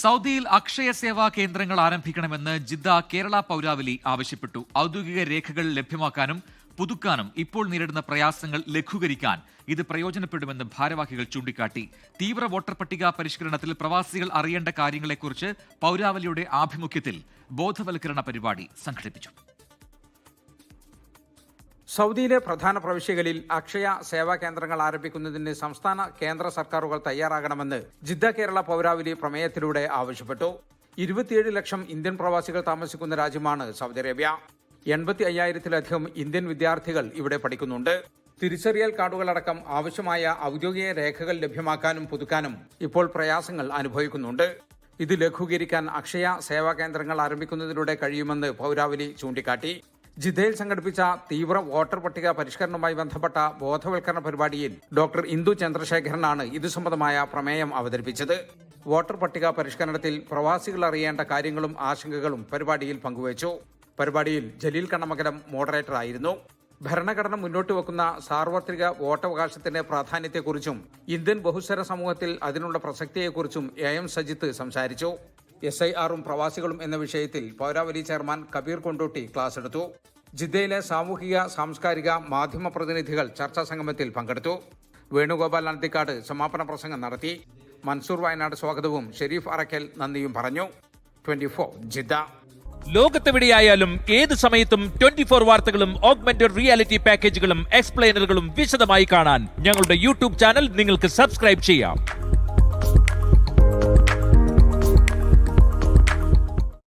സൗദിയിൽ അക്ഷയ സേവാ കേന്ദ്രങ്ങൾ ആരംഭിക്കണമെന്ന് ജിദ്ദ കേരള പൗരാവലി ആവശ്യപ്പെട്ടു. ഔദ്യോഗിക രേഖകൾ ലഭ്യമാക്കാനും പുതുക്കാനും ഇപ്പോൾ നേരിടുന്ന പ്രയാസങ്ങൾ ലഘൂകരിക്കാൻ ഇത് പ്രയോജനപ്പെടുമെന്ന് ഭാരവാഹികൾ ചൂണ്ടിക്കാട്ടി. തീവ്ര വോട്ടർ പട്ടിക പരിഷ്കരണത്തിൽ പ്രവാസികൾ അറിയേണ്ട കാര്യങ്ങളെക്കുറിച്ച് പൗരാവലിയുടെ ആഭിമുഖ്യത്തിൽ ബോധവൽക്കരണ പരിപാടി സംഘടിപ്പിച്ചു. സൗദിയിലെ പ്രധാന പ്രവിശ്യകളിൽ അക്ഷയ സേവാ കേന്ദ്രങ്ങൾ ആരംഭിക്കുന്നതിന് സംസ്ഥാന കേന്ദ്ര സർക്കാരുകൾ തയ്യാറാകണമെന്ന് ജിദ്ദ കേരള പൗരാവലി പ്രമേയത്തിലൂടെ ആവശ്യപ്പെട്ടു. ഇരുപത്തിയേഴ് ലക്ഷം ഇന്ത്യൻ പ്രവാസികൾ താമസിക്കുന്ന രാജ്യമാണ് സൗദി അറേബ്യ. എൺപത്തി അയ്യായിരത്തിലധികം ഇന്ത്യൻ വിദ്യാർത്ഥികൾ ഇവിടെ പഠിക്കുന്നുണ്ട്. തിരിച്ചറിയൽ കാർഡുകളടക്കം ആവശ്യമായ ഔദ്യോഗിക രേഖകൾ ലഭ്യമാക്കാനും പുതുക്കാനും ഇപ്പോൾ പ്രയാസങ്ങൾ അനുഭവിക്കുന്നുണ്ട്. ഇത് ലഘൂകരിക്കാൻ അക്ഷയ സേവാ കേന്ദ്രങ്ങൾ ആരംഭിക്കുന്നതിലൂടെ കഴിയുമെന്ന് പൗരാവലി ചൂണ്ടിക്കാട്ടി. ജിദ്ദയിൽ സംഘടിപ്പിച്ച തീവ്ര വോട്ടർ പട്ടിക പരിഷ്കരണവുമായി ബന്ധപ്പെട്ട ബോധവൽക്കരണ പരിപാടിയിൽ ഡോക്ടർ ഇന്ദു ചന്ദ്രശേഖരനാണ് ഇത് സംബന്ധമായ പ്രമേയം അവതരിപ്പിച്ചത്. വോട്ടർ പട്ടിക പരിഷ്കരണത്തിൽ പ്രവാസികൾ അറിയേണ്ട കാര്യങ്ങളും ആശങ്കകളും പരിപാടിയിൽ പങ്കുവച്ചു. പരിപാടിയിൽ ജലീൽ കണ്ണമംഗലം മോഡറേറ്ററായിരുന്നു. ഭരണഘടന മുന്നോട്ട് വെക്കുന്ന സാർവത്രിക വോട്ടവകാശത്തിന്റെ പ്രാധാന്യത്തെക്കുറിച്ചും ഇന്ത്യൻ ബഹുസ്വര സമൂഹത്തിൽ അതിനുള്ള പ്രസക്തിയെക്കുറിച്ചും എ എം സജിത്ത് സംസാരിച്ചു. എസ് ഐ ആറും പ്രവാസികളും എന്ന വിഷയത്തിൽ പൗരാവലി ചെയർമാൻ കബീർ കൊണ്ടോട്ടി ക്ലാസ് എടുത്തു. ജിദ്ദയിലെ സാമൂഹിക സാംസ്കാരിക മാധ്യമ പ്രതിനിധികൾ ചർച്ചാ സംഗമത്തിൽ പങ്കെടുത്തു. വേണുഗോപാൽ അന്തിക്കാട് സമാപന പ്രസംഗം നടത്തി. മൻസൂർ വയനാട് സ്വാഗതവും ഷെരീഫ് അറക്കൽ നന്ദിയും പറഞ്ഞു. Twenty four Jeddah. ലോകത്തെവിടെയായാലും ഏത് സമയത്തും ട്വന്റി ഫോർ വാർത്തകളും ഓഗ്മെന്റഡ് റിയാലിറ്റി പാക്കേജുകളും എക്സ്പ്ലെയിനറുകളും വിശദമായി കാണാൻ ഞങ്ങളുടെ യൂട്യൂബ് ചാനൽ നിങ്ങൾക്ക് സബ്സ്ക്രൈബ് ചെയ്യാം.